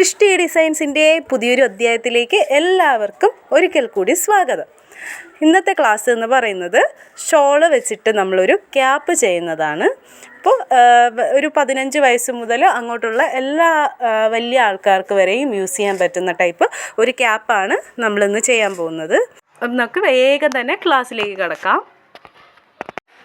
സൃഷ്ടി ഡിസൈൻസിന്റെ പുതിയൊരു അധ്യായത്തിലേക്ക് എല്ലാവർക്കും ഒരിക്കൽ കൂടി സ്വാഗതം. ഇന്നത്തെ ക്ലാസ് എന്ന് പറയുന്നത് ഷോൾ വെച്ചിട്ട് നമ്മളൊരു ക്യാപ്പ് ചെയ്യുന്നതാണ്. അപ്പോൾ ഒരു പതിനഞ്ച് വയസ്സ് മുതൽ അങ്ങോട്ടുള്ള എല്ലാ വലിയ ആൾക്കാർക്ക് വരെയും യൂസ് ചെയ്യാൻ പറ്റുന്ന ടൈപ്പ് ഒരു ക്യാപ്പാണ് നമ്മളിന്ന് ചെയ്യാൻ പോകുന്നത്. നമുക്ക് വേഗം തന്നെ ക്ലാസ്സിലേക്ക് കിടക്കാം.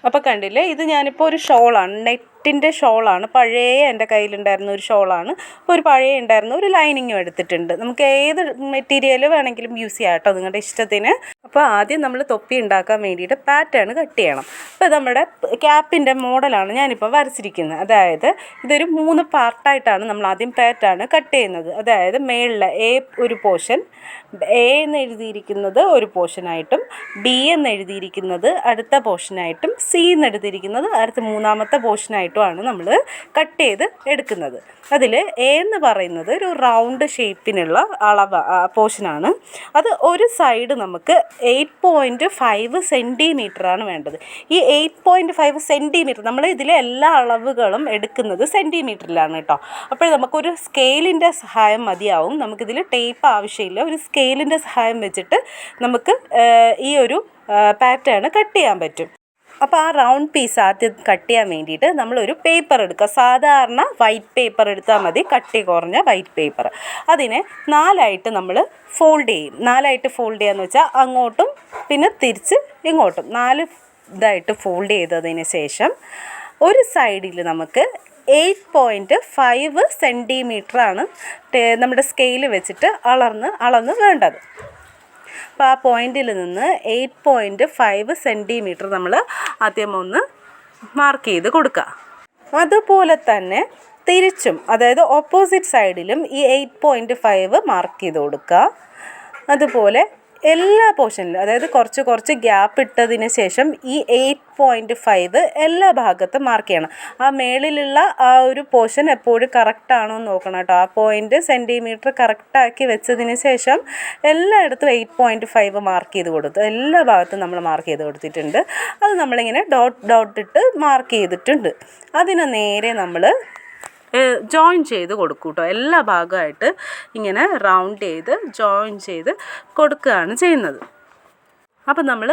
അപ്പോൾ കണ്ടില്ലേ ഇത് ഞാനിപ്പോൾ ഒരു ഷോളാണ് നെറ്റിന്റെ ഷോളാണ്. പഴയ എന്റെ കയ്യിലുണ്ടായിരുന്ന ഒരു ഷോളാണ്. അപ്പോൾ ഒരു പഴയ ഉണ്ടായിരുന്ന ഒരു ലൈനിങ്ങും എടുത്തിട്ടുണ്ട്. നമുക്ക് ഏത് മെറ്റീരിയൽ വേണമെങ്കിലും യൂസ് ചെയ്യാം കേട്ടോ നിങ്ങളുടെ ഇഷ്ടത്തിന്. അപ്പോൾ ആദ്യം നമ്മൾ തൊപ്പി ഉണ്ടാക്കാൻ വേണ്ടിയിട്ട് പാറ്റേൺ കട്ട് ചെയ്യണം. അപ്പോൾ നമ്മുടെ ക്യാപ്പിന്റെ മോഡലാണ് ഞാനിപ്പോൾ വരച്ചിരിക്കുന്നത്. അതായത് ഇതൊരു മൂന്ന് പാർട്ടായിട്ടാണ് നമ്മൾ ആദ്യം പാറ്റേൺ കട്ട് ചെയ്യുന്നത്. അതായത് മേളിലെ എ ഒരു പോർഷൻ എ എന്ന് എഴുതിയിരിക്കുന്നത് ഒരു പോർഷനായിട്ടും ബി എന്ന് എഴുതിയിരിക്കുന്നത് അടുത്ത പോർഷനായിട്ടും സി എന്ന് എഴുതിയിരിക്കുന്നത് അടുത്ത മൂന്നാമത്തെ പോർഷനായിട്ടുമാണ് നമ്മൾ കട്ട് ചെയ്ത് എടുക്കുന്നത്. അതിൽ എ എന്ന് പറയുന്നത് ഒരു റൗണ്ട് ഷേപ്പിനുള്ള അളവ് പോർഷനാണ്. അത് ഒരു സൈഡ് നമുക്ക് എയ്റ്റ് പോയിന്റ് ഫൈവ് സെന്റിമീറ്ററാണ് വേണ്ടത്. ഈ എയ്റ്റ് പോയിന്റ് ഫൈവ് സെന്റിമീറ്റർ നമ്മൾ ഇതിലെ എല്ലാ അളവുകളും എടുക്കുന്നത് സെന്റിമീറ്ററിലാണ് കേട്ടോ അപ്പോൾ നമുക്കൊരു സ്കെയിലിന്റെ സഹായം മതിയാവും. നമുക്കിതിൽ ടേപ്പ് ആവശ്യമില്ല. ഒരു സ്കെയിലിന്റെ സഹായം വെച്ചിട്ട് നമുക്ക് ഈ ഒരു പാറ്റേൺ കട്ട് ചെയ്യാൻ പറ്റും. അപ്പോൾ ആ റൗണ്ട് പീസ് ആദ്യം കട്ട് ചെയ്യാൻ വേണ്ടിയിട്ട് നമ്മളൊരു പേപ്പർ എടുക്കുക. സാധാരണ വൈറ്റ് പേപ്പർ എടുത്താൽ മതി. കട്ടി കുറഞ്ഞ വൈറ്റ് പേപ്പർ അതിനെ നാലായിട്ട് നമ്മൾ ഫോൾഡ് ചെയ്യും. നാലായിട്ട് ഫോൾഡ് ചെയ്യാന്ന് വെച്ചാൽ അങ്ങോട്ടും പിന്നെ തിരിച്ച് ഇങ്ങോട്ടും. നാല് ഇതായിട്ട് ഫോൾഡ് ചെയ്തതിന് ശേഷം ഒരു സൈഡിൽ നമുക്ക് എയ്റ്റ് പോയിന്റ് ഫൈവ് സെന്റിമീറ്ററാണ് നമ്മുടെ സ്കെയിൽ വെച്ചിട്ട് അളർന്ന് അളന്ന് വേണ്ടത്. അപ്പോൾ ആ പോയിന്റിൽ നിന്ന് എയ്റ്റ് പോയിന്റ് ഫൈവ് സെന്റിമീറ്റർ നമ്മൾ ആദ്യം ഒന്ന് മാർക്ക് ചെയ്ത് കൊടുക്കുക അതുപോലെ തന്നെ തിരിച്ചും അതായത് ഓപ്പോസിറ്റ് സൈഡിലും ഈ എയ്റ്റ് പോയിന്റ് ഫൈവ് മാർക്ക് ചെയ്ത് കൊടുക്കുക അതുപോലെ എല്ലാ പോർഷനിലും അതായത് കുറച്ച് കുറച്ച് ഗ്യാപ്പ് ഇട്ടതിന് ശേഷം ഈ എയ്റ്റ് പോയിന്റ് ഫൈവ് എല്ലാ ഭാഗത്തും മാർക്ക് ചെയ്യണം. ആ മേളിലുള്ള ആ ഒരു പോർഷൻ എപ്പോഴും കറക്റ്റാണോ എന്ന് നോക്കണം കേട്ടോ. ആ പോയിന്റ് സെന്റിമീറ്റർ കറക്റ്റാക്കി വെച്ചതിന് ശേഷം എല്ലായിടത്തും എയ്റ്റ് പോയിന്റ് ഫൈവ് മാർക്ക് ചെയ്ത് കൊടുത്തു. എല്ലാ ഭാഗത്തും നമ്മൾ മാർക്ക് ചെയ്ത് കൊടുത്തിട്ടുണ്ട്. അത് നമ്മളിങ്ങനെ ഡോട്ട് ഡോട്ട് ഇട്ട് മാർക്ക് ചെയ്തിട്ടുണ്ട്. അതിന് നേരെ നമ്മൾ ജോയിൻ ചെയ്ത് കൊടുക്കും കേട്ടോ എല്ലാ ഭാഗമായിട്ട് ഇങ്ങനെ റൗണ്ട് ചെയ്ത് ജോയിൻ ചെയ്ത് കൊടുക്കുകയാണ് ചെയ്യുന്നത്. അപ്പം നമ്മൾ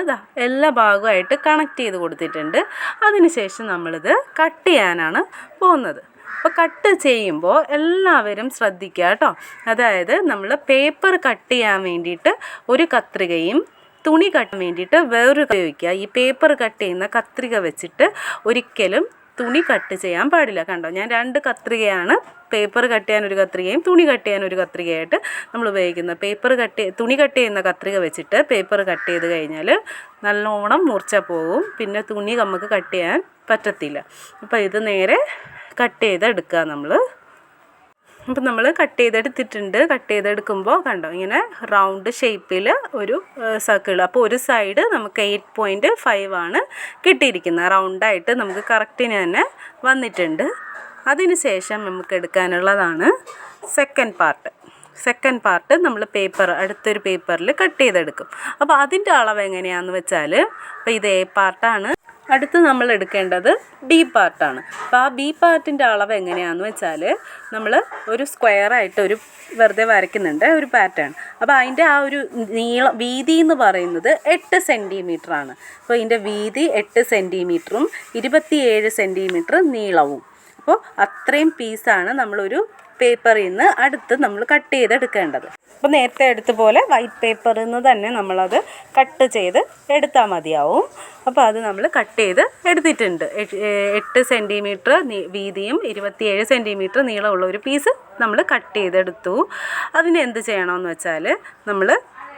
എല്ലാ ഭാഗമായിട്ട് കണക്ട് ചെയ്ത് കൊടുത്തിട്ടുണ്ട്. അതിനുശേഷം നമ്മളിത് കട്ട് ചെയ്യാനാണ് പോകുന്നത്. അപ്പോൾ കട്ട് ചെയ്യുമ്പോൾ എല്ലാവരും ശ്രദ്ധിക്കുക കേട്ടോ. അതായത് നമ്മൾ പേപ്പർ കട്ട് ചെയ്യാൻ വേണ്ടിയിട്ട് ഒരു കത്രികയും തുണി കട്ടാൻ വേണ്ടിയിട്ട് വേറൊരു ഉപയോഗിക്കുക. ഈ പേപ്പർ കട്ട് ചെയ്യുന്ന കത്രിക വെച്ചിട്ട് ഒരിക്കലും തുണി കട്ട് ചെയ്യാൻ പാടില്ല കണ്ടോ? ഞാൻ രണ്ട് കത്രികയാണ്. പേപ്പർ കട്ട് ചെയ്യാൻ ഒരു കത്രികയും തുണി കട്ട് ചെയ്യാൻ ഒരു കത്രികയായിട്ട് നമ്മൾ ഉപയോഗിക്കുന്നത് പേപ്പർ കട്ട് തുണി കട്ട് ചെയ്യുന്ന കത്രിക വെച്ചിട്ട് പേപ്പർ കട്ട് ചെയ്ത് കഴിഞ്ഞാൽ നല്ലോണം മൂർച്ച പോകും. പിന്നെ തുണി നമുക്ക് കട്ട് ചെയ്യാൻ പറ്റത്തില്ല. അപ്പോൾ ഇത് നേരെ കട്ട് ചെയ്തെടുക്കുക നമ്മൾ. അപ്പം നമ്മൾ കട്ട് ചെയ്തെടുത്തിട്ടുണ്ട്. കട്ട് ചെയ്തെടുക്കുമ്പോൾ കണ്ടോ ഇങ്ങനെ റൗണ്ട് ഷേപ്പിൽ ഒരു സർക്കിൾ അപ്പോൾ ഒരു സൈഡ് നമുക്ക് എയ്റ്റ് പോയിന്റ് ഫൈവ് ആണ് കിട്ടിയിരിക്കുന്നത്. റൗണ്ടായിട്ട് നമുക്ക് കറക്റ്റിന് തന്നെ വന്നിട്ടുണ്ട്. അതിന് ശേഷം നമുക്ക് എടുക്കാനുള്ളതാണ് സെക്കൻഡ് പാർട്ട് സെക്കൻഡ് പാർട്ട് നമ്മൾ പേപ്പർ അടുത്തൊരു പേപ്പറിൽ കട്ട് ചെയ്തെടുക്കും. അപ്പോൾ അതിന്റെ അളവ് എങ്ങനെയാണെന്ന് വെച്ചാൽ അപ്പോൾ ഇത് എ പാർട്ടാണ് അടുത്ത് നമ്മൾ എടുക്കേണ്ടത് ബി പാർട്ടാണ് അപ്പോൾ ആ ബി പാർട്ടിന്റെ അളവ് എങ്ങനെയാണെന്ന് വെച്ചാൽ നമ്മൾ ഒരു സ്ക്വയറായിട്ട് ഒരു വെറുതെ വരയ്ക്കുന്നുണ്ട് ഒരു പാറ്റേൺ അപ്പോൾ അതിന്റെ ആ ഒരു നീളം വീതി എന്ന് പറയുന്നത് എട്ട് സെന്റിമീറ്ററാണ് അപ്പോൾ ഇതിന്റെ വീതി എട്ട് സെന്റിമീറ്ററും ഇരുപത്തിയേഴ് സെന്റിമീറ്റർ നീളവും. അപ്പോൾ അത്രയും പീസാണ് നമ്മളൊരു പേപ്പറിൽ നിന്ന് അടുത്ത് നമ്മൾ കട്ട് ചെയ്തെടുക്കേണ്ടത്. അപ്പോൾ നേരത്തെ എടുത്ത പോലെ വൈറ്റ് പേപ്പറിൽ നിന്ന് തന്നെ നമ്മളത് കട്ട് ചെയ്ത് എടുത്താൽ മതിയാവും. അപ്പോൾ അത് നമ്മൾ കട്ട് ചെയ്ത് എടുത്തിട്ടുണ്ട്. എട്ട് സെന്റിമീറ്റർ വീതിയും ഇരുപത്തിയേഴ് സെന്റിമീറ്റർ നീളമുള്ള ഒരു പീസ് നമ്മൾ കട്ട് ചെയ്തെടുത്തു. അതിന് എന്ത് ചെയ്യണമെന്ന് വെച്ചാൽ നമ്മൾ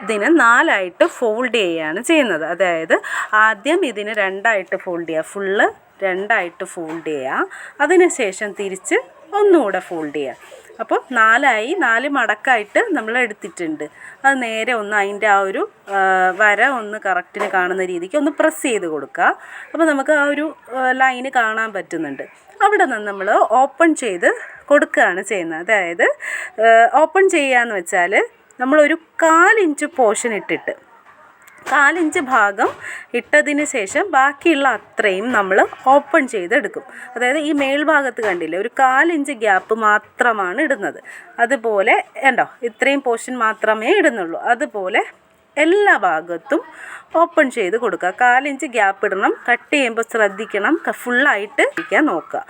ഇതിനെ നാലായിട്ട് ഫോൾഡ് ചെയ്യുകയാണ് ചെയ്യുന്നത്. അതായത് ആദ്യം ഇതിന് രണ്ടായിട്ട് ഫോൾഡ് ചെയ്യുക. ഫുള്ള് രണ്ടായിട്ട് ഫോൾഡ് ചെയ്യുക അതിനുശേഷം തിരിച്ച് ഒന്നുകൂടെ ഫോൾഡ് ചെയ്യുക അപ്പോൾ നാലായി നാല് മടക്കായിട്ട് നമ്മൾ എടുത്തിട്ടുണ്ട്. അത് നേരെ ഒന്ന് അതിന്റെ ആ ഒരു വര ഒന്ന് കറക്റ്റിന് കാണുന്ന രീതിക്ക് ഒന്ന് പ്രസ് ചെയ്ത് കൊടുക്കുക. അപ്പോൾ നമുക്ക് ആ ഒരു ലൈന് കാണാൻ പറ്റുന്നുണ്ട്. അവിടെ നിന്ന് നമ്മൾ ഓപ്പൺ ചെയ്ത് കൊടുക്കുകയാണ് ചെയ്യുന്നത്. അതായത് ഓപ്പൺ ചെയ്യുക എന്ന് വെച്ചാൽ നമ്മളൊരു കാലിഞ്ച് പോർഷൻ ഇട്ടിട്ട് കാലിഞ്ച് ഭാഗം ഇട്ടതിന് ശേഷം ബാക്കിയുള്ള അത്രയും നമ്മൾ ഓപ്പൺ ചെയ്തെടുക്കും. അതായത് ഈ മേൽഭാഗത്ത് കണ്ടില്ലേ ഒരു കാലിഞ്ച് ഗ്യാപ്പ് മാത്രമാണ് ഇടുന്നത്. അതുപോലെ ഉണ്ടോ ഇത്രയും പോർഷൻ മാത്രമേ ഇടുന്നുള്ളൂ. അതുപോലെ എല്ലാ ഭാഗത്തും ഓപ്പൺ ചെയ്ത് കൊടുക്കുക. കാലിഞ്ച് ഗ്യാപ്പ് ഇടണം കട്ട് ചെയ്യുമ്പോൾ ശ്രദ്ധിക്കണം ഫുള്ളായിട്ട് ഇരിക്കാൻ നോക്കുക.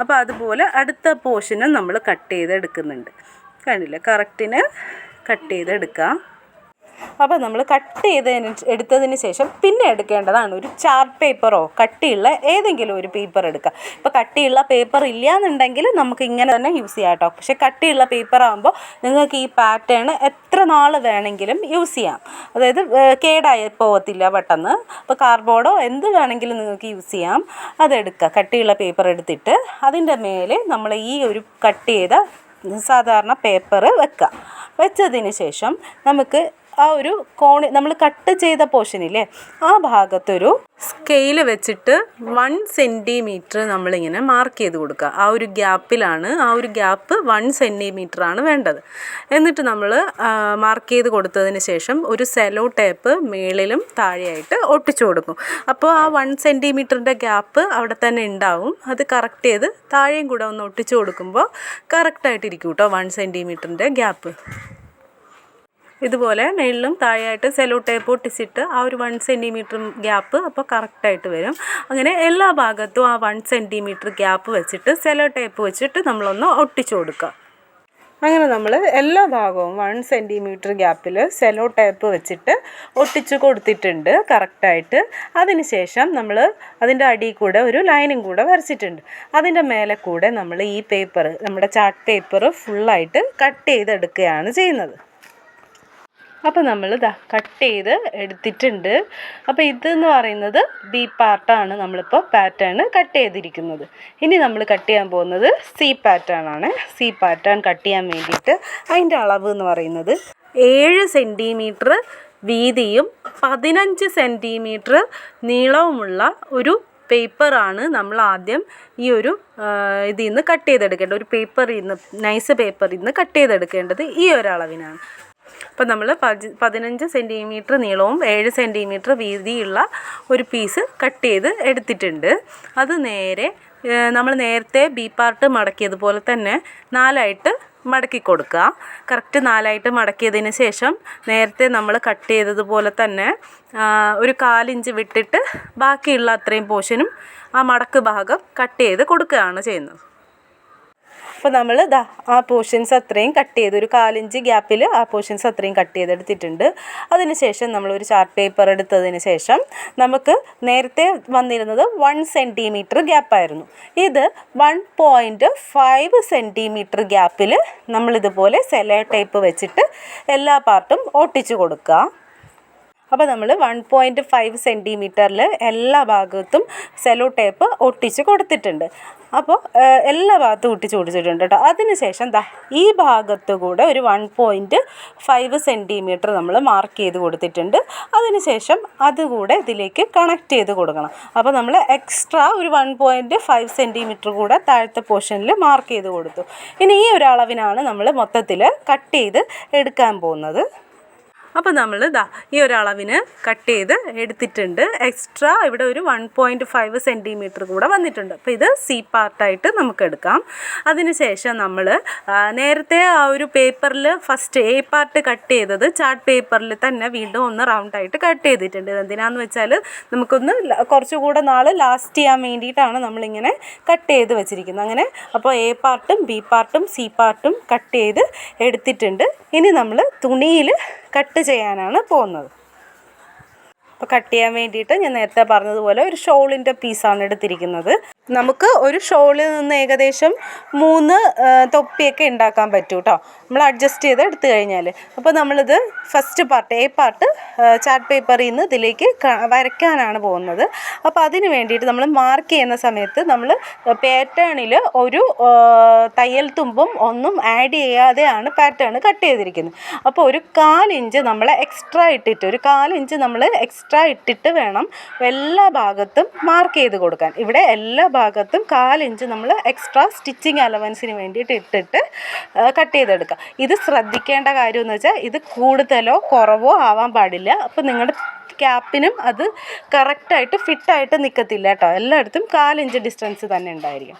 അപ്പോൾ അതുപോലെ അടുത്ത പോർഷനും നമ്മൾ കട്ട് ചെയ്തെടുക്കുന്നുണ്ട്. കണ്ടില്ലേ കറക്റ്റിന് കട്ട് ചെയ്തെടുക്കുക അപ്പോൾ നമ്മൾ കട്ട് ചെയ്തതിന് എടുത്തതിന് ശേഷം പിന്നെ എടുക്കേണ്ടതാണ് ഒരു ചാർട്ട് പേപ്പറോ കട്ടിയുള്ള ഏതെങ്കിലും ഒരു പേപ്പർ എടുക്കുക. ഇപ്പോൾ കട്ടിയുള്ള പേപ്പർ ഇല്ല എന്നുണ്ടെങ്കിൽ നമുക്ക് ഇങ്ങനെ തന്നെ യൂസ് ചെയ്യാം കേട്ടോ. പക്ഷേ കട്ടിയുള്ള പേപ്പർ ആകുമ്പോൾ നിങ്ങൾക്ക് ഈ പാറ്റേൺ എത്ര നാൾ വേണമെങ്കിലും യൂസ് ചെയ്യാം. അതായത് കേടായി പോകത്തില്ല പെട്ടെന്ന്. അപ്പോൾ കാർഡ്ബോർഡോ എന്ത് വേണമെങ്കിലും നിങ്ങൾക്ക് യൂസ് ചെയ്യാം. അതെടുക്കുക കട്ടിയുള്ള പേപ്പർ എടുത്തിട്ട് അതിന്റെ മേലെ നമ്മൾ ഈ ഒരു കട്ട് ചെയ്ത സാധാരണ പേപ്പർ വെക്കുക. വെച്ചതിന് ശേഷം നമുക്ക് ആ ഒരു കോണി നമ്മൾ കട്ട് ചെയ്ത പോർഷനില്ലേ ആ ഭാഗത്തൊരു സ്കെയിൽ വെച്ചിട്ട് വൺ സെന്റിമീറ്റർ നമ്മളിങ്ങനെ മാർക്ക് ചെയ്ത് കൊടുക്കുക. ആ ഒരു ഗ്യാപ്പിലാണ് ആ ഒരു ഗ്യാപ്പ് വൺ സെന്റിമീറ്റർ ആണ് വേണ്ടത്. എന്നിട്ട് നമ്മൾ മാർക്ക് ചെയ്ത് കൊടുത്തതിന് ശേഷം ഒരു സെലോ ടേപ്പ് മേളിലും താഴെയായിട്ട് ഒട്ടിച്ചു കൊടുക്കും. അപ്പോൾ ആ വൺ സെന്റിമീറ്ററിന്റെ ഗ്യാപ്പ് അവിടെ തന്നെ ഉണ്ടാവും. അത് കറക്റ്റ് ചെയ്ത് താഴെയും കൂടെ ഒന്ന് ഒട്ടിച്ചു കൊടുക്കുമ്പോൾ കറക്റ്റായിട്ടിരിക്കും കേട്ടോ വൺ സെന്റിമീറ്ററിന്റെ ഗ്യാപ്പ് ഇതുപോലെ മേളിലും താഴെയായിട്ട് സെലോ ടേപ്പ് ഒട്ടിച്ചിട്ട് ആ ഒരു വൺ സെന്റിമീറ്റർ ഗ്യാപ്പ് അപ്പോൾ കറക്റ്റായിട്ട് വരും. അങ്ങനെ എല്ലാ ഭാഗത്തും ആ വൺ സെന്റിമീറ്റർ ഗ്യാപ്പ് വെച്ചിട്ട് സെലോ ടേപ്പ് വെച്ചിട്ട് നമ്മളൊന്ന് ഒട്ടിച്ചു കൊടുക്കുക. അങ്ങനെ നമ്മൾ എല്ലാ ഭാഗവും വൺ സെന്റിമീറ്റർ ഗ്യാപ്പിൽ സെലോ ടേപ്പ് വെച്ചിട്ട് ഒട്ടിച്ചു കൊടുത്തിട്ടുണ്ട് കറക്റ്റായിട്ട് അതിന് ശേഷം നമ്മൾ അതിന്റെ അടി കൂടെ ഒരു ലൈനും കൂടെ വരച്ചിട്ടുണ്ട്. അതിന്റെ മേലെ കൂടെ നമ്മൾ ഈ പേപ്പർ നമ്മുടെ ചാർട്ട് പേപ്പർ ഫുള്ളായിട്ട് കട്ട് ചെയ്തെടുക്കുകയാണ് ചെയ്യുന്നത്. അപ്പോൾ നമ്മൾ ഇതാ കട്ട് ചെയ്ത് എടുത്തിട്ടുണ്ട്. അപ്പോൾ ഇതെന്ന് പറയുന്നത് ബി പാർട്ടാണ് നമ്മളിപ്പോൾ പാറ്റേൺ കട്ട് ചെയ്തിരിക്കുന്നത്. ഇനി നമ്മൾ കട്ട് ചെയ്യാൻ പോകുന്നത് സി പാറ്റേൺ ആണ്. സി പാറ്റേൺ കട്ട് ചെയ്യാൻ വേണ്ടിയിട്ട് അതിന്റെ അളവ് എന്ന് പറയുന്നത് ഏഴ് സെന്റിമീറ്റർ വീതിയും പതിനഞ്ച് സെന്റിമീറ്റർ നീളവുമുള്ള ഒരു പേപ്പറാണ് നമ്മൾ ആദ്യം ഈ ഒരു ഇതിൽ നിന്ന് കട്ട് ചെയ്തെടുക്കേണ്ടത്. ഒരു പേപ്പറിൽ നിന്ന് നൈസ് പേപ്പറിൽ നിന്ന് കട്ട് ചെയ്തെടുക്കേണ്ടത് ഈ ഒരു അപ്പോൾ നമ്മൾ പതി പതിനഞ്ച് സെന്റിമീറ്റർ നീളവും ഏഴ് സെന്റിമീറ്റർ വീതിയുള്ള ഒരു പീസ് കട്ട് ചെയ്ത് എടുത്തിട്ടുണ്ട്. അത് നേരെ നമ്മൾ നേരത്തെ ബി പാർട്ട് മടക്കിയതുപോലെ തന്നെ നാലായിട്ട് മടക്കി കൊടുക്കുക. കറക്റ്റ് നാലായിട്ട് മടക്കിയതിന് ശേഷം നേരത്തെ നമ്മൾ കട്ട് ചെയ്തതുപോലെ തന്നെ ഒരു കാലിഞ്ച് വിട്ടിട്ട് ബാക്കിയുള്ള അത്രയും പോർഷനും ആ മടക്ക് ഭാഗം കട്ട് ചെയ്ത് കൊടുക്കുകയാണ് ചെയ്യുന്നത്. അപ്പോൾ നമ്മൾ ദാ ആ പോർഷൻസ് അത്രയും കട്ട് ചെയ്ത് ഒരു കാലിഞ്ച് ഗ്യാപ്പിൽ ആ പോർഷൻസ് അത്രയും കട്ട് ചെയ്തെടുത്തിട്ടുണ്ട്. അതിന് ശേഷം നമ്മളൊരു ചാർട്ട് പേപ്പർ എടുത്തതിന് ശേഷം നമുക്ക് നേരത്തെ വന്നിരുന്നത് വൺ സെന്റിമീറ്റർ ഗ്യാപ്പായിരുന്നു ഇത് വൺ പോയിന്റ് ഫൈവ് സെന്റിമീറ്റർ ഗ്യാപ്പിൽ നമ്മളിതുപോലെ സെലോ ടേപ്പ് വെച്ചിട്ട് എല്ലാ പാർട്ടും ഒട്ടിച്ചു കൊടുക്കുക. അപ്പോൾ നമ്മൾ വൺ പോയിന്റ് ഫൈവ് സെന്റിമീറ്ററിൽ എല്ലാ ഭാഗത്തും സെലോ ടേപ്പ് ഒട്ടിച്ച് കൊടുത്തിട്ടുണ്ട്. അപ്പോൾ എല്ലാ ഭാഗത്തും ഒട്ടിച്ച് കൊടുത്തിട്ടുണ്ട് കേട്ടോ അതിനുശേഷം ദാ ഈ ഭാഗത്ത് കൂടെ ഒരു വൺ പോയിന്റ് ഫൈവ് സെന്റിമീറ്റർ നമ്മൾ മാർക്ക് ചെയ്ത് കൊടുത്തിട്ടുണ്ട്. അതിനുശേഷം അതുകൂടെ ഇതിലേക്ക് കണക്ട് ചെയ്ത് കൊടുക്കണം. അപ്പോൾ നമ്മൾ എക്സ്ട്രാ ഒരു വൺ പോയിന്റ് ഫൈവ് സെന്റിമീറ്റർ കൂടെ താഴത്തെ പോർഷനിൽ മാർക്ക് ചെയ്ത് കൊടുത്തു. ഇനി ഈ ഒരു അളവിനാണ് നമ്മൾ മൊത്തത്തിൽ കട്ട് ചെയ്ത് എടുക്കാൻ പോകുന്നത്. അപ്പോൾ നമ്മൾ ഇതാ ഈ ഒരളവിന് കട്ട് ചെയ്ത് എടുത്തിട്ടുണ്ട്. എക്സ്ട്രാ ഇവിടെ ഒരു വൺ പോയിന്റ് ഫൈവ് സെന്റിമീറ്റർ കൂടെ വന്നിട്ടുണ്ട്. അപ്പോൾ ഇത് സി പാർട്ടായിട്ട് നമുക്ക് എടുക്കാം. അതിനുശേഷം നമ്മൾ നേരത്തെ ആ ഒരു പേപ്പറിൽ ഫസ്റ്റ് എ പാർട്ട് കട്ട് ചെയ്തത് ചാർട്ട് പേപ്പറിൽ തന്നെ വീണ്ടും ഒന്ന് റൗണ്ടായിട്ട് കട്ട് ചെയ്തിട്ടുണ്ട്. എന്തിനാന്ന് വെച്ചാൽ നമുക്കൊന്ന് കുറച്ചുകൂടെ നാൾ ലാസ്റ്റ് ചെയ്യാൻ വേണ്ടിയിട്ടാണ് നമ്മളിങ്ങനെ കട്ട് ചെയ്ത് വെച്ചിരിക്കുന്നത്. അങ്ങനെ അപ്പോൾ എ പാർട്ടും ബി പാർട്ടും സി പാർട്ടും കട്ട് ചെയ്ത് എടുത്തിട്ടുണ്ട്. ഇനി നമ്മൾ തുണിയിൽ കട്ട് ചെയ്യാനാണ് പോകുന്നത്. അപ്പോൾ കട്ട് ചെയ്യാൻ വേണ്ടിയിട്ട് ഞാൻ നേരത്തെ പറഞ്ഞതുപോലെ ഒരു ഷോളിന്റെ പീസാണ് എടുത്തിരിക്കുന്നത്. നമുക്ക് ഒരു ഷോളിൽ നിന്ന് ഏകദേശം മൂന്ന് തൊപ്പിയൊക്കെ ഉണ്ടാക്കാൻ പറ്റും കേട്ടോ നമ്മൾ അഡ്ജസ്റ്റ് ചെയ്ത് എടുത്തു കഴിഞ്ഞാൽ അപ്പോൾ നമ്മളിത് first part A part chart പേപ്പറിൽ നിന്ന് ഇതിലേക്ക് വരയ്ക്കാനാണ് പോകുന്നത്. അപ്പോൾ അതിന് വേണ്ടിയിട്ട് നമ്മൾ മാർക്ക് ചെയ്യുന്ന സമയത്ത് നമ്മൾ പാറ്റേണിൽ ഒരു തയ്യൽ തുമ്പും ഒന്നും ആഡ് ചെയ്യാതെയാണ് പാറ്റേൺ കട്ട് ചെയ്തിരിക്കുന്നത്. അപ്പോൾ ഒരു കാലിഞ്ച് നമ്മൾ എക്സ്ട്രാ ഇട്ടിട്ട് ഒരു കാലിഞ്ച് നമ്മൾ എക്സ്ട്രാ ഇട്ടിട്ട് വേണം എല്ലാ ഭാഗത്തും മാർക്ക് ചെയ്ത് കൊടുക്കാൻ. ഇവിടെ എല്ലാ ഭാഗത്തും കാലിഞ്ച് നമ്മൾ എക്സ്ട്രാ സ്റ്റിച്ചിങ് അലവൻസിന് വേണ്ടിയിട്ട് ഇട്ടിട്ട് കട്ട് ചെയ്തെടുക്കുക ഇത് ശ്രദ്ധിക്കേണ്ട കാര്യം എന്ന് വെച്ചാൽ ഇത് കൂടുതലോ കുറവോ ആവാൻ പാടില്ല. അപ്പോൾ നിങ്ങളുടെ ക്യാപ്പിനും അത് കറക്റ്റായിട്ട് ഫിറ്റായിട്ട് നിൽക്കത്തില്ല കേട്ടോ. എല്ലായിടത്തും കാലിഞ്ച് ഡിസ്റ്റൻസ് തന്നെ ഉണ്ടായിരിക്കും.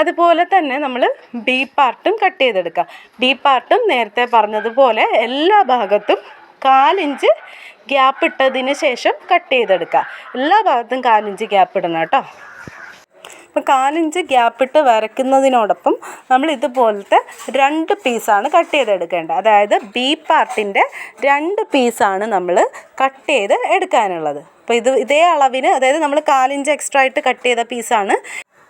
അതുപോലെ തന്നെ നമ്മൾ ബി പാർട്ടും കട്ട് ചെയ്തെടുക്കുക ബി പാർട്ടും നേരത്തെ പറഞ്ഞതുപോലെ എല്ലാ ഭാഗത്തും കാലിഞ്ച് ഗ്യാപ്പ് ഇട്ടതിന് ശേഷം കട്ട് ചെയ്തെടുക്കുക എല്ലാ ഭാഗത്തും കാലിഞ്ച് ഗ്യാപ്പ് ഇടണം കേട്ടോ. അപ്പോൾ കാലിഞ്ച് ഗ്യാപ്പിട്ട് വരയ്ക്കുന്നതിനോടൊപ്പം നമ്മൾ ഇതുപോലത്തെ രണ്ട് പീസാണ് കട്ട് ചെയ്തെടുക്കേണ്ടത്. അതായത് ബി പാർട്ടിന്റെ രണ്ട് പീസാണ് നമ്മൾ കട്ട് ചെയ്ത് എടുക്കാനുള്ളത്. അപ്പോൾ ഇത് ഇതേ അളവിന് അതായത് നമ്മൾ കാലിഞ്ച് എക്സ്ട്രാ ആയിട്ട് കട്ട് ചെയ്ത പീസാണ്.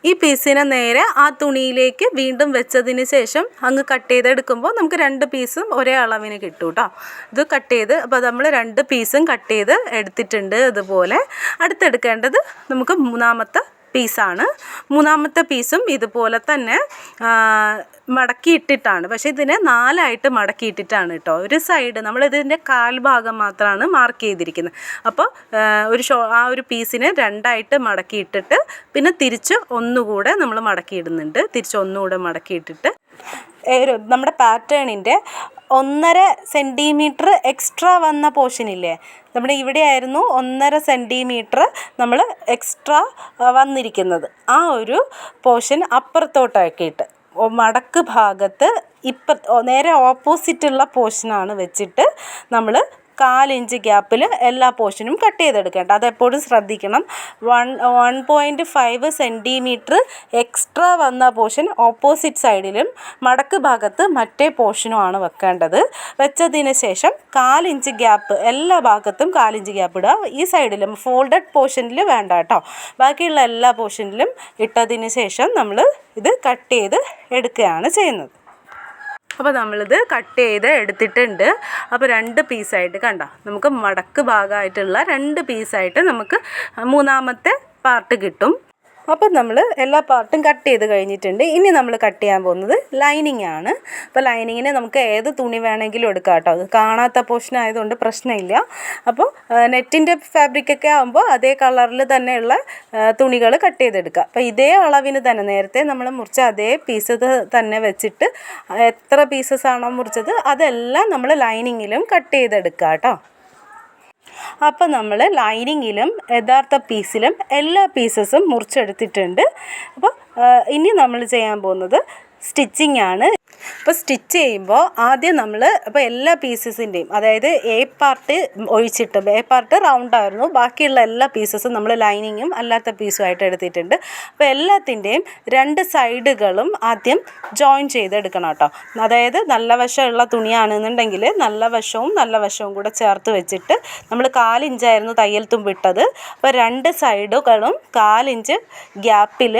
ഈ പീസിനെ നേരെ ആ തുണിയിലേക്ക് വീണ്ടും വെച്ചതിന് ശേഷം അങ്ങ് കട്ട് ചെയ്തെടുക്കുമ്പോൾ നമുക്ക് രണ്ട് പീസും ഒരേ അളവിന് കിട്ടും കേട്ടോ ഇത് കട്ട് ചെയ്ത് അപ്പോൾ നമ്മൾ രണ്ട് പീസും കട്ട് ചെയ്ത് എടുത്തിട്ടുണ്ട് അതുപോലെ അടുത്തെടുക്കേണ്ടത് നമുക്ക് മൂന്നാമത്തെ പീസാണ്. മൂന്നാമത്തെ പീസും ഇതുപോലെ തന്നെ മടക്കിയിട്ടിട്ടാണ്. പക്ഷേ ഇതിനെ നാലായിട്ട് മടക്കിയിട്ടിട്ടാണ് കേട്ടോ. ഒരു സൈഡ് നമ്മളിതിന്റെ കാൽഭാഗം മാത്രമാണ് മാർക്ക് ചെയ്തിരിക്കുന്നത്. അപ്പോൾ ഒരു ഷോ ആ ഒരു പീസിനെ രണ്ടായിട്ട് മടക്കിയിട്ടിട്ട് പിന്നെ തിരിച്ച് ഒന്നുകൂടെ നമ്മൾ മടക്കിയിടുന്നുണ്ട്. തിരിച്ച് ഒന്നുകൂടെ മടക്കിയിട്ടിട്ട് നമ്മുടെ പാറ്റേണിന്റെ ഒന്നര സെന്റിമീറ്റർ എക്സ്ട്രാ വന്ന പോർഷനില്ലേ? നമ്മുടെ ഇവിടെ ആയിരുന്നു ഒന്നര സെന്റിമീറ്റർ നമ്മൾ എക്സ്ട്രാ വന്നിരിക്കുന്നത്. ആ ഒരു പോർഷൻ അപ്പുറത്തോട്ടാക്കിയിട്ട് മടക്ക് ഭാഗത്ത് ഇപ്പം നേരെ ഓപ്പോസിറ്റുള്ള പോർഷനാണ് വെച്ചിട്ട് നമ്മൾ കാലിഞ്ച് ഗ്യാപ്പിൽ എല്ലാ പോർഷനും കട്ട് ചെയ്തെടുക്കേണ്ട അതെപ്പോഴും ശ്രദ്ധിക്കണം. One one point five centimetre extra വന്ന പോർഷൻ ഓപ്പോസിറ്റ് സൈഡിലും മടക്ക് ഭാഗത്ത് മറ്റേ പോർഷനുമാണ് വെക്കേണ്ടത്. വെച്ചതിന് ശേഷം കാലിഞ്ച് ഗ്യാപ്പ് എല്ലാ ഭാഗത്തും കാലിഞ്ച് ഗ്യാപ്പ് ഇടുക. ഈ സൈഡിലും ഫോൾഡഡ് പോർഷനിൽ വേണ്ട കേട്ടോ. ബാക്കിയുള്ള എല്ലാ പോർഷനിലും ഇട്ടതിന് ശേഷം നമ്മൾ ഇത് കട്ട് ചെയ്ത് എടുക്കുകയാണ് ചെയ്യുന്നത്. അപ്പോൾ നമ്മളിത് കട്ട് ചെയ്ത് എടുത്തിട്ടുണ്ട്. അപ്പോൾ രണ്ട് പീസായിട്ട് കണ്ട? നമുക്ക് മടക്ക് ഭാഗമായിട്ടുള്ള രണ്ട് പീസായിട്ട് നമുക്ക് മൂന്നാമത്തെ പാർട്ട് കിട്ടും. അപ്പം നമ്മൾ എല്ലാ പാർട്ടും കട്ട് ചെയ്ത് കഴിഞ്ഞിട്ടുണ്ട്. ഇനി നമ്മൾ കട്ട് ചെയ്യാൻ പോകുന്നത് ലൈനിങ് ആണ്. അപ്പോൾ ലൈനിങ്ങിന് നമുക്ക് ഏത് തുണി വേണമെങ്കിലും എടുക്കാം കേട്ടോ. അത് കാണാത്ത പോർഷൻ ആയതുകൊണ്ട് പ്രശ്നമില്ല. അപ്പോൾ നെറ്റിന്റെ ഫാബ്രിക്കൊക്കെ ആകുമ്പോൾ അതേ കളറിൽ തന്നെയുള്ള തുണികൾ കട്ട് ചെയ്തെടുക്കുക അപ്പോൾ ഇതേ അളവിന് തന്നെ നേരത്തെ നമ്മൾ മുറിച്ച അതേ പീസ് തന്നെ വെച്ചിട്ട് എത്ര പീസസ് ആണോ മുറിച്ചത് അതെല്ലാം നമ്മൾ ലൈനിങ്ങിലും കട്ട് ചെയ്തെടുക്കുക കേട്ടോ. അപ്പോൾ നമ്മൾ ലൈനിങ്ങിലും യഥാർത്ഥ പീസിലും എല്ലാ പീസസും മുറിച്ചെടുത്തിട്ടുണ്ട്. അപ്പോൾ ഇനി നമ്മൾ ചെയ്യാൻ പോകുന്നത് സ്റ്റിച്ചിങ് ആണ്. അപ്പോൾ സ്റ്റിച്ച് ചെയ്യുമ്പോൾ ആദ്യം നമ്മൾ ഇപ്പോൾ എല്ലാ പീസസിന്റെയും അതായത് എ പാർട്ട് ഒഴിച്ചിട്ട് എ പാർട്ട് റൗണ്ട് ആയിരുന്നു. ബാക്കിയുള്ള എല്ലാ പീസസും നമ്മൾ ലൈനിങ്ങും അല്ലാത്ത പീസുമായിട്ട് എടുത്തിട്ടുണ്ട്. അപ്പോൾ എല്ലാത്തിന്റെയും രണ്ട് സൈഡുകളും ആദ്യം ജോയിൻ ചെയ്തെടുക്കണം കേട്ടോ. അതായത് നല്ല വശമുള്ള തുണിയാണെന്നുണ്ടെങ്കിൽ നല്ല വശവും നല്ല വശവും കൂടെ ചേർത്ത് വെച്ചിട്ട് നമ്മൾ കാലിഞ്ചായിരുന്നു തയ്യൽ തുമ്പിട്ടത് അപ്പോൾ രണ്ട് സൈഡുകളും കാലിഞ്ച് ഗ്യാപ്പിൽ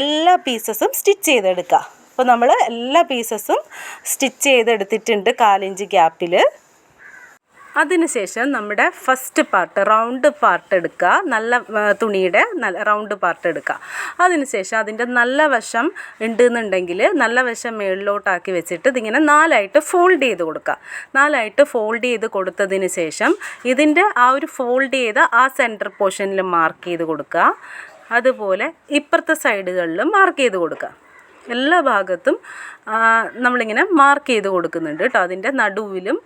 എല്ലാ പീസസും സ്റ്റിച്ച് ചെയ്തെടുക്കുക അപ്പോൾ നമ്മൾ എല്ലാ പീസസും സ്റ്റിച്ച് ചെയ്തെടുത്തിട്ടുണ്ട് കാലിഞ്ച് ഗ്യാപ്പിൽ അതിനുശേഷം നമ്മുടെ ഫസ്റ്റ് പാർട്ട് റൗണ്ട് പാർട്ട് എടുക്കുക. നല്ല തുണിയുടെ നല്ല റൗണ്ട് പാർട്ട് എടുക്കുക. അതിനുശേഷം അതിന്റെ നല്ല വശം ഉണ്ടെന്നുണ്ടെങ്കിൽ നല്ല വശം മുകളിലോട്ടാക്കി വെച്ചിട്ട് ഇതിങ്ങനെ നാലായിട്ട് ഫോൾഡ് ചെയ്ത് കൊടുക്കുക. നാലായിട്ട് ഫോൾഡ് ചെയ്ത് കൊടുത്തതിന് ശേഷം ഇതിന്റെ ആ ഒരു ഫോൾഡ് ചെയ്ത ആ സെന്റർ പോർഷനിൽ മാർക്ക് ചെയ്ത് കൊടുക്കുക. അതുപോലെ ഇപ്പുറത്തെ സൈഡുകളിലും മാർക്ക് ചെയ്ത് കൊടുക്കുക. എല്ലാ ഭാഗത്തും നമ്മളിങ്ങനെ മാർക്ക് ചെയ്ത് കൊടുക്കുന്നുണ്ട് കേട്ടോ. അതിന്റെ നടുവിലും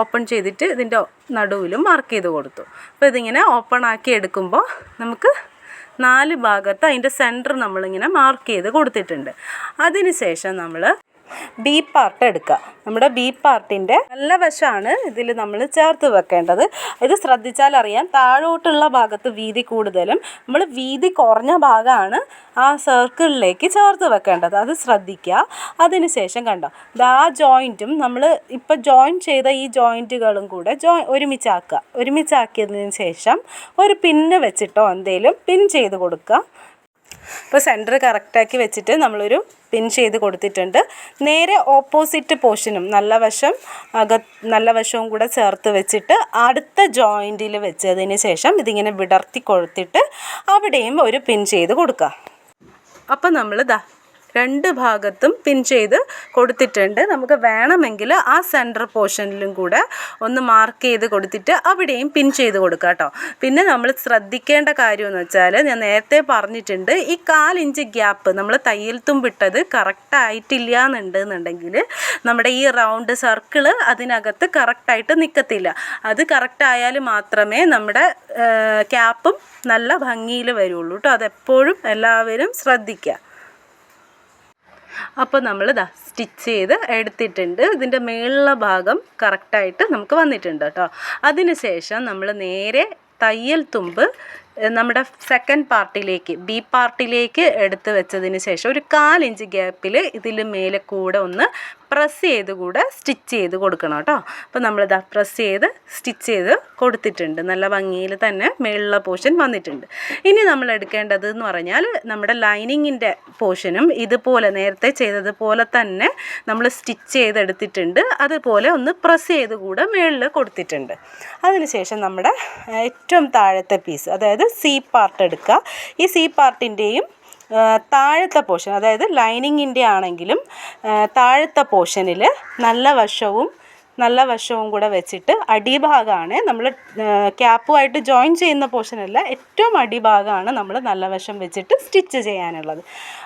ഓപ്പൺ ചെയ്തിട്ട് ഇതിന്റെ നടുവിലും മാർക്ക് ചെയ്ത് കൊടുത്തു. അപ്പോൾ ഇതിങ്ങനെ ഓപ്പൺ ആക്കി എടുക്കുമ്പോൾ നമുക്ക് നാല് ഭാഗത്ത് അതിന്റെ സെന്റർ നമ്മളിങ്ങനെ മാർക്ക് ചെയ്ത് കൊടുത്തിട്ടുണ്ട്. അതിന് ശേഷം നമ്മൾ ബി പാർട്ട് എടുക്കുക. നമ്മുടെ ബി പാർട്ടിന്റെ നല്ല വശമാണ് ഇതിൽ നമ്മൾ ചേർത്ത് വെക്കേണ്ടത്. ഇത് ശ്രദ്ധിച്ചാൽ അറിയാം താഴോട്ടുള്ള ഭാഗത്ത് വീതി കൂടുതലും നമ്മൾ വീതി കുറഞ്ഞ ഭാഗമാണ് ആ സർക്കിളിലേക്ക് ചേർത്ത് വെക്കേണ്ടത്. അത് ശ്രദ്ധിക്കുക. അതിന് ശേഷം കണ്ടോ ഇത് ആ ജോയിന്റും നമ്മൾ ഇപ്പോൾ ജോയിൻ ചെയ്ത ഈ ജോയിന്റുകളും കൂടെ ജോ ഒരുമിച്ചാക്കുക. ഒരുമിച്ചാക്കിയതിന് ശേഷം ഒരു പിന്ന് വെച്ചിട്ടോ എന്തെങ്കിലും പിൻ ചെയ്ത് കൊടുക്കുക. ഇപ്പോൾ സെന്റർ കറക്റ്റാക്കി വെച്ചിട്ട് നമ്മളൊരു പിൻ ചെയ്ത് കൊടുത്തിട്ടുണ്ട്. നേരെ ഓപ്പോസിറ്റ് പോർഷനും നല്ല വശം അക നല്ല വശവും കൂടെ ചേർത്ത് വെച്ചിട്ട് അടുത്ത ജോയിന്റിൽ വെച്ചതിന് ശേഷം ഇതിങ്ങനെ വിടർത്തി കൊടുത്തിട്ട് അവിടെയും ഒരു പിൻ ചെയ്ത് കൊടുക്കുക അപ്പം നമ്മൾ ദാ രണ്ട് ഭാഗത്തും പിൻ ചെയ്ത് കൊടുത്തിട്ടുണ്ട്. നമുക്ക് വേണമെങ്കിൽ ആ സെന്റർ പോർഷനിലും കൂടെ ഒന്ന് മാർക്ക് ചെയ്ത് കൊടുത്തിട്ട് അവിടെയും പിൻ ചെയ്ത് കൊടുക്കുക കേട്ടോ. പിന്നെ നമ്മൾ ശ്രദ്ധിക്കേണ്ട കാര്യം എന്ന് വെച്ചാൽ ഞാൻ നേരത്തെ പറഞ്ഞിട്ടുണ്ട് ഈ കാലിഞ്ച് ഗ്യാപ്പ് നമ്മൾ തയ്യൽ തുമ്പിട്ടത് കറക്റ്റ് ആയിട്ടില്ല എന്നുണ്ടെന്നുണ്ടെങ്കിൽ നമ്മുടെ ഈ റൗണ്ട് സർക്കിൾ അതിനകത്ത് കറക്റ്റായിട്ട് നിൽക്കത്തില്ല അത് കറക്റ്റ് ആയാൽ മാത്രമേ നമ്മുടെ ക്യാപ്പും നല്ല ഭംഗിയിൽ വരുള്ളൂ കേട്ടോ. അതെപ്പോഴും എല്ലാവരും ശ്രദ്ധിക്കുക. അപ്പോൾ നമ്മൾ ഇതാ സ്റ്റിച്ച് ചെയ്ത് എടുത്തിട്ടുണ്ട്. ഇതിന്റെ മേളിലെ ഭാഗം കറക്റ്റായിട്ട് നമുക്ക് വന്നിട്ടുണ്ട് കേട്ടോ അതിന് ശേഷം നമ്മൾ നേരെ തയ്യൽ തുമ്പ് നമ്മുടെ സെക്കൻഡ് പാർട്ടിലേക്ക് ബി പാർട്ടിലേക്ക് എടുത്ത് വെച്ചതിന് ശേഷം ഒരു കാലിഞ്ച് ഗ്യാപ്പിൽ ഇതിൽ മേലെ കൂടെ ഒന്ന് പ്രസ് ചെയ്ത് കൂടെ സ്റ്റിച്ച് ചെയ്ത് കൊടുക്കണം കേട്ടോ. അപ്പോൾ നമ്മളിതാ പ്രസ് ചെയ്ത് സ്റ്റിച്ച് ചെയ്ത് കൊടുത്തിട്ടുണ്ട്. നല്ല ഭംഗിയിൽ തന്നെ മേളിലുള്ള പോർഷൻ വന്നിട്ടുണ്ട്. ഇനി നമ്മൾ എടുക്കേണ്ടത് എന്ന് പറഞ്ഞാൽ നമ്മുടെ ലൈനിങ്ങിന്റെ പോർഷനും ഇതുപോലെ നേരത്തെ ചെയ്തതുപോലെ തന്നെ നമ്മൾ സ്റ്റിച്ച് ചെയ്തെടുത്തിട്ടുണ്ട് അതുപോലെ ഒന്ന് പ്രസ് ചെയ്ത് കൂടെ മേളിൽ കൊടുത്തിട്ടുണ്ട്. അതിനുശേഷം നമ്മുടെ ഏറ്റവും താഴത്തെ പീസ് അതായത് സി പാർട്ട് എടുക്കുക. ഈ സി പാർട്ടിന്റെയും താഴത്തെ പോർഷൻ അതായത് ലൈനിങ്ങിന്റെ ആണെങ്കിലും താഴത്തെ പോർഷനിൽ നല്ല വശവും നല്ല വശവും കൂടെ വെച്ചിട്ട് അടിഭാഗമാണ് നമ്മൾ ക്യാപ്പുമായിട്ട് ജോയിൻ ചെയ്യുന്ന പോർഷനല്ല ഏറ്റവും അടിഭാഗമാണ് നമ്മൾ നല്ല വശം വെച്ചിട്ട് സ്റ്റിച്ച് ചെയ്യാനുള്ളത്.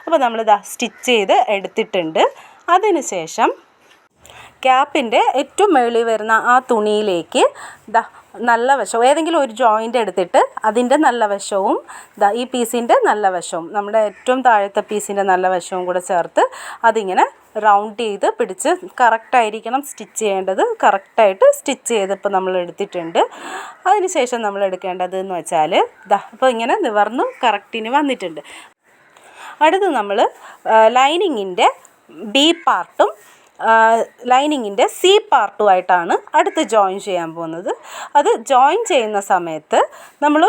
അപ്പോൾ നമ്മൾ സ്റ്റിച്ച് ചെയ്ത് എടുത്തിട്ടുണ്ട്. അതിനുശേഷം ക്യാപ്പിന്റെ ഏറ്റവും മുകളിൽ വരുന്ന ആ തുണിയിലേക്ക് ദാ നല്ല വശവും ഏതെങ്കിലും ഒരു ജോയിന്റ് എടുത്തിട്ട് അതിന്റെ നല്ല വശവും ഈ പീസിന്റെ നല്ല വശവും നമ്മുടെ ഏറ്റവും താഴത്തെ പീസിന്റെ നല്ല വശവും കൂടെ ചേർത്ത് അതിങ്ങനെ റൗണ്ട് ചെയ്ത് പിടിച്ച് കറക്റ്റായിരിക്കണം സ്റ്റിച്ച് ചെയ്യേണ്ടത്. കറക്റ്റായിട്ട് സ്റ്റിച്ച് ചെയ്തപ്പോൾ നമ്മൾ എടുത്തിട്ടുണ്ട്. അതിന് ശേഷം നമ്മൾ എടുക്കേണ്ടത് എന്ന് വെച്ചാൽ ദാ അപ്പോൾ ഇങ്ങനെ നിവർന്നു കറക്റ്റിന് വന്നിട്ടുണ്ട്. അടുത്ത് നമ്മൾ ലൈനിങ്ങിന്റെ ബി പാർട്ടും ലൈനിങ്ങിന്റെ സി പാർട്ടുമായിട്ടാണ് അടുത്ത് ജോയിൻ ചെയ്യാൻ പോകുന്നത്. അത് ജോയിൻ ചെയ്യുന്ന സമയത്ത് നമ്മൾ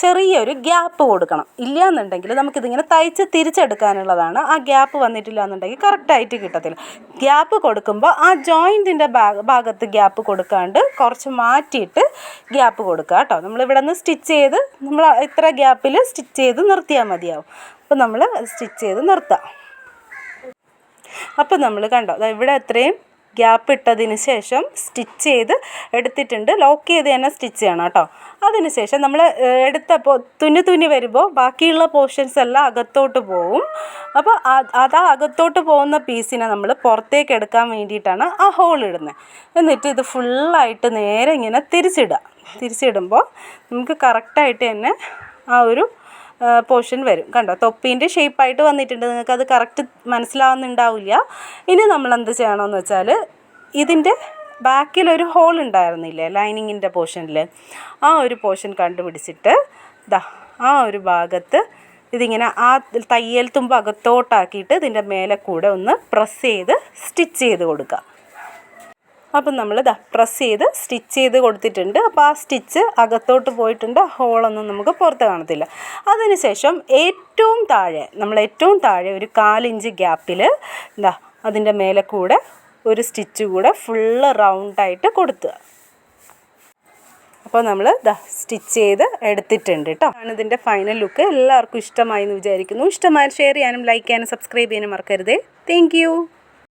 ചെറിയൊരു ഗ്യാപ്പ് കൊടുക്കണം. ഇല്ല എന്നുണ്ടെങ്കിൽ നമുക്കിതിങ്ങനെ തയ്ച്ച് തിരിച്ചെടുക്കാനുള്ളതാണ്. ആ ഗ്യാപ്പ് വന്നിട്ടില്ല എന്നുണ്ടെങ്കിൽ കറക്റ്റായിട്ട് കിട്ടത്തില്ല. ഗ്യാപ്പ് കൊടുക്കുമ്പോൾ ആ ജോയിന്റിന്റെ ഭാഗ ഭാഗത്ത് ഗ്യാപ്പ് കൊടുക്കാണ്ട് കുറച്ച് മാറ്റിയിട്ട് ഗ്യാപ്പ് കൊടുക്കുക കേട്ടോ. നമ്മളിവിടെ നിന്ന് സ്റ്റിച്ച് ചെയ്ത് നമ്മൾ ഇത്ര ഗ്യാപ്പിൽ സ്റ്റിച്ച് ചെയ്ത് നിർത്തിയാൽ മതിയാവും. അപ്പോൾ നമ്മൾ സ്റ്റിച്ച് ചെയ്ത് നിർത്താം. അപ്പോൾ നമ്മൾ കണ്ടോ ഇവിടെ അത്രയും ഗ്യാപ്പ് ഇട്ടതിന് ശേഷം സ്റ്റിച്ച് ചെയ്ത് എടുത്തിട്ടുണ്ട്. ലോക്ക് ചെയ്ത് തന്നെ സ്റ്റിച്ച് ചെയ്യണം കേട്ടോ. അതിന് ശേഷം നമ്മൾ എടുത്തപ്പോൾ തുന്നി തുന്നി വരുമ്പോൾ ബാക്കിയുള്ള പോർഷൻസ് എല്ലാം അകത്തോട്ട് പോവും. അപ്പോൾ അത് ആ അകത്തോട്ട് പോകുന്ന പീസിനെ നമ്മൾ പുറത്തേക്ക് എടുക്കാൻ വേണ്ടിയിട്ടാണ് ആ ഹോൾ ഇടുന്നത് എന്നിട്ട് ഇത് ഫുള്ളായിട്ട് നേരെ ഇങ്ങനെ തിരിച്ചിടുക. തിരിച്ചിടുമ്പോൾ നമുക്ക് കറക്റ്റായിട്ട് തന്നെ ആ ഒരു പോർഷൻ വരും. കണ്ടോ? തൊപ്പീന്റെ ഷേപ്പായിട്ട് വന്നിട്ടുണ്ട്. നിങ്ങൾക്ക് അത് കറക്റ്റ് മനസ്സിലാവുന്നുണ്ടാവില്ല. ഇനി നമ്മൾ എന്ത് ചെയ്യണമെന്ന് വെച്ചാൽ ഇതിന്റെ ബാക്കിലൊരു ഹോൾ ഉണ്ടായിരുന്നില്ലേ? ലൈനിങ്ങിന്റെ പോർഷനിൽ ആ ഒരു പോർഷൻ കണ്ടുപിടിച്ചിട്ട് ദാ ആ ഒരു ഭാഗത്ത് ഇതിങ്ങനെ ആ തയ്യൽ തുമ്പ് അകത്തോട്ടാക്കിയിട്ട് ഇതിന്റെ മേലെ കൂടെ ഒന്ന് പ്രസ് ചെയ്ത് സ്റ്റിച്ച് ചെയ്ത് കൊടുക്കുക. അപ്പം നമ്മൾ ഇതാ പ്രസ് ചെയ്ത് സ്റ്റിച്ച് ചെയ്ത് കൊടുത്തിട്ടുണ്ട്. അപ്പോൾ ആ സ്റ്റിച്ച് അകത്തോട്ട് പോയിട്ടുണ്ട്. ഹോളൊന്നും നമുക്ക് പുറത്ത് കാണത്തില്ല. അതിനുശേഷം ഏറ്റവും താഴെ നമ്മൾ ഏറ്റവും താഴെ ഒരു കാലിഞ്ച് ഗ്യാപ്പിൽ എന്താ അതിന്റെ മേലെ കൂടെ ഒരു സ്റ്റിച്ച് കൂടെ ഫുള്ള് റൗണ്ടായിട്ട് കൊടുത്തുക അപ്പോൾ നമ്മൾ ദാ സ്റ്റിച്ച് ചെയ്ത് എടുത്തിട്ടുണ്ട് കേട്ടോ ആണ് ഇതിന്റെ ഫൈനൽ ലുക്ക് എല്ലാവർക്കും ഇഷ്ടമായി എന്ന് വിചാരിക്കുന്നു. ഇഷ്ടമായാൽ ഷെയർ ചെയ്യാനും ലൈക്ക് ചെയ്യാനും സബ്സ്ക്രൈബ് ചെയ്യാനും മറക്കരുതേ. താങ്ക്